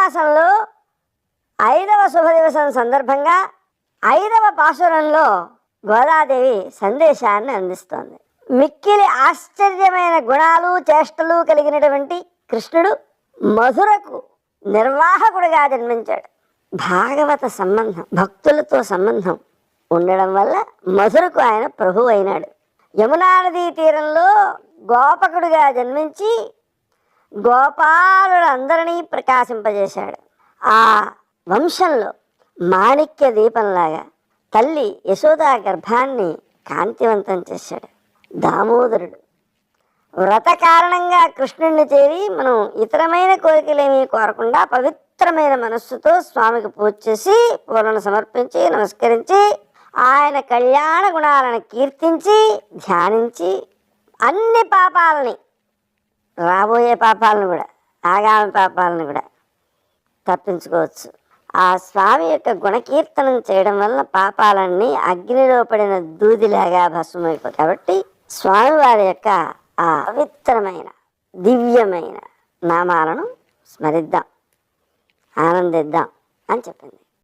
మాసంలో ఐదవ శుభదివసం సందర్భంగా ఐదవ పాసురంలో గోదాదేవి సందేశాన్ని అందిస్తోంది. మిక్కిలి ఆశ్చర్యమైన గుణాలు చేష్టలు కలిగినటువంటి కృష్ణుడు మధురకు నిర్వాహకుడిగా జన్మించాడు. భాగవత సంబంధం భక్తులతో సంబంధం ఉండడం వల్ల మధురకు ఆయన ప్రభు అయినాడు యమునా నదీ తీరంలో గోపకుడిగా జన్మించి గోపాలులందరినీ ప్రకాశింపజేశాడు. ఆ వంశంలో మాణిక్య దీపంలాగా తల్లి యశోదా గర్భాన్ని కాంతివంతం చేశాడు. దామోదరుడు వ్రత కారణంగా కృష్ణుణ్ణి చేరి మనం ఇతరమైన కోరికలేమీ కోరకుండా పవిత్రమైన మనస్సుతో స్వామికి పూజ చేసి పూలను సమర్పించి నమస్కరించి ఆయన కళ్యాణ గుణాలను కీర్తించి ధ్యానించి అన్ని పాపాలని రాబోయే పాపాలను కూడా ఆగామి పాపాలను కూడా తప్పించుకోవచ్చు. ఆ స్వామి యొక్క గుణకీర్తనం చేయడం వల్ల పాపాలన్నీ అగ్నిలో పడిన దూదిలాగా భస్మమైపోతాయి. కాబట్టి స్వామివారి యొక్క ఆ పవిత్రమైన దివ్యమైన నామాలను స్మరిద్దాం ఆనందిద్దాం అని చెప్పింది.